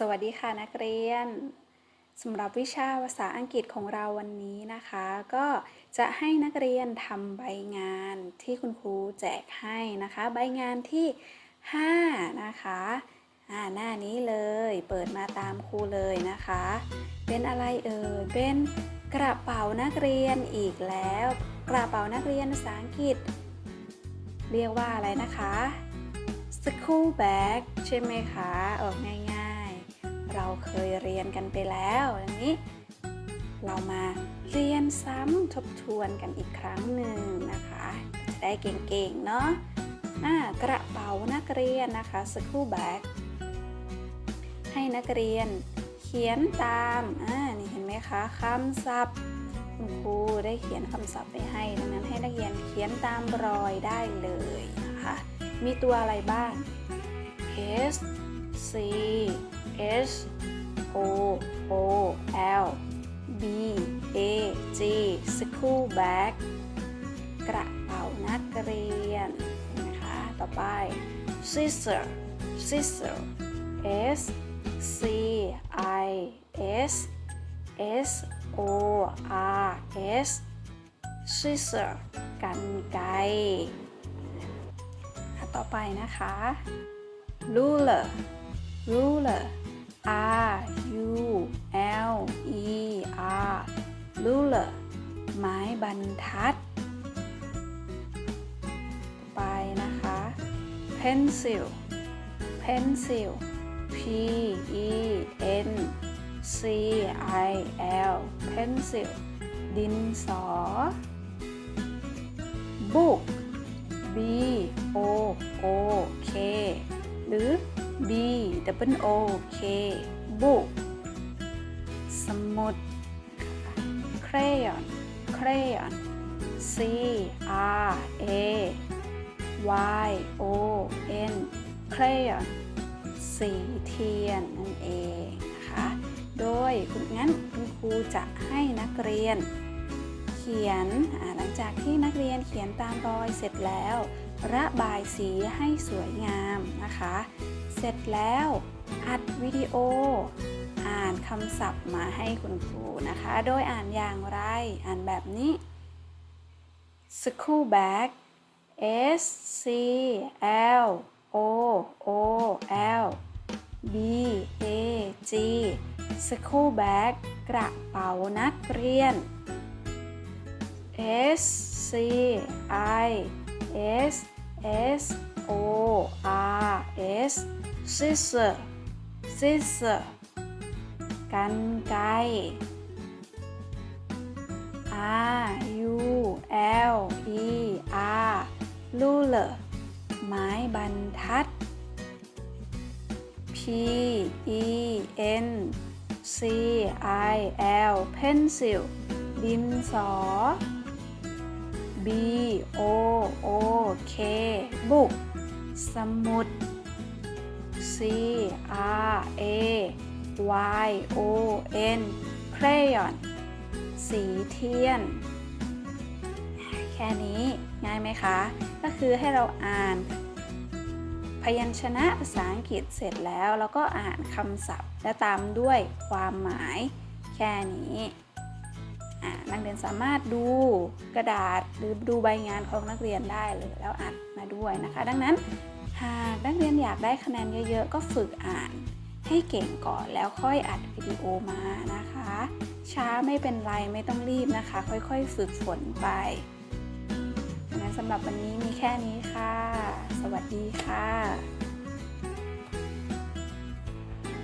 สวัสดีค่ะนักเรียนสำหรับวิชาภาษาอังกฤษของเราวันนี้นะคะ ก็จะให้นักเรียนทำใบงานที่คุณครูแจกให้นะคะ ใบงานที่5นะคะอ่าหน้านี้เลยเปิดมาตามครูเลยนะคะ เป็นอะไรเอ่ยเป็นกระเป๋านักเรียนอีกแล้ว กระเป๋านักเรียนภาษาอังกฤษ เรียกว่าอะไรนะคะ school bag ใช่ไหมคะ ออกง่าย เราเคยเรียนกันไปแล้วดังนี้ เรามาเรียนซ้ำทบทวนกันอีกครั้งหนึ่งนะคะ จะได้เก่งๆเนาะอ่ากระเป๋านักเรียนนะคะ school bag ให้นักเรียนเขียนตามอ่านี่เห็นไหมคะคำศัพท์คุณครูได้เขียนคำศัพท์ไปให้ ดังนั้นให้นักเรียนเขียนตามรอยได้เลยนะคะ มีตัวอะไรบ้าง S C H O O L B A G school bag กระเป๋านักเรียนนะคะ ต่อไป scissor scissor S C I S S O R S scissor กันไกรต่อไปนะคะ ruler ruler R U L E R ruler ไม้บรรทัด ไปนะคะ pencil pencil P E N C I L pencil ดินสอ book B O O K หรือ B W O K book สมุดนะคะ crayon crayon C R A Y O N crayon สีเทียนนั่นเองนะคะ โดยคุณงั้นคุณครูจะให้นักเรียน เขียนหลังจากที่นักเรียนเขียนตามรอยเสร็จแล้ว ระบายสีให้สวยงามนะคะ เสร็จแล้ว อัดวิดีโอ อ่านคำศัพท์มาให้คุณครูนะคะ โดยอ่านอย่างไร อ่านแบบนี้ school bag S C L O O L B A G school bag กระเป๋านักเรียน S C I S S O R S scissor scissor กันไก R U L E R ruler ไม้บรรทัด P E N C I L pencil ดินสอ B O O K book สมุด C R A Y O N crayon สีเทียน แค่นี้ง่ายไหมคะ ก็คือให้เราอ่าน พยัญชนะภาษาอังกฤษเสร็จแล้ว แล้วก็อ่านคำศัพท์ และตามด้วยความหมาย แค่นี้ นักเรียนสามารถดูกระดาษหรือดูใบงานของนักเรียนได้เลยแล้วอัดมาด้วยนะคะ ดังนั้นหากนักเรียนอยากได้คะแนนเยอะๆ ก็ฝึกอ่านให้เก่งก่อนแล้วค่อยอัดวิดีโอมานะคะ ช้าไม่เป็นไรไม่ต้องรีบนะคะ ค่อยๆ ฝึกฝนไปงั้นสำหรับวันนี้มีแค่นี้ค่ะ สวัสดีค่ะ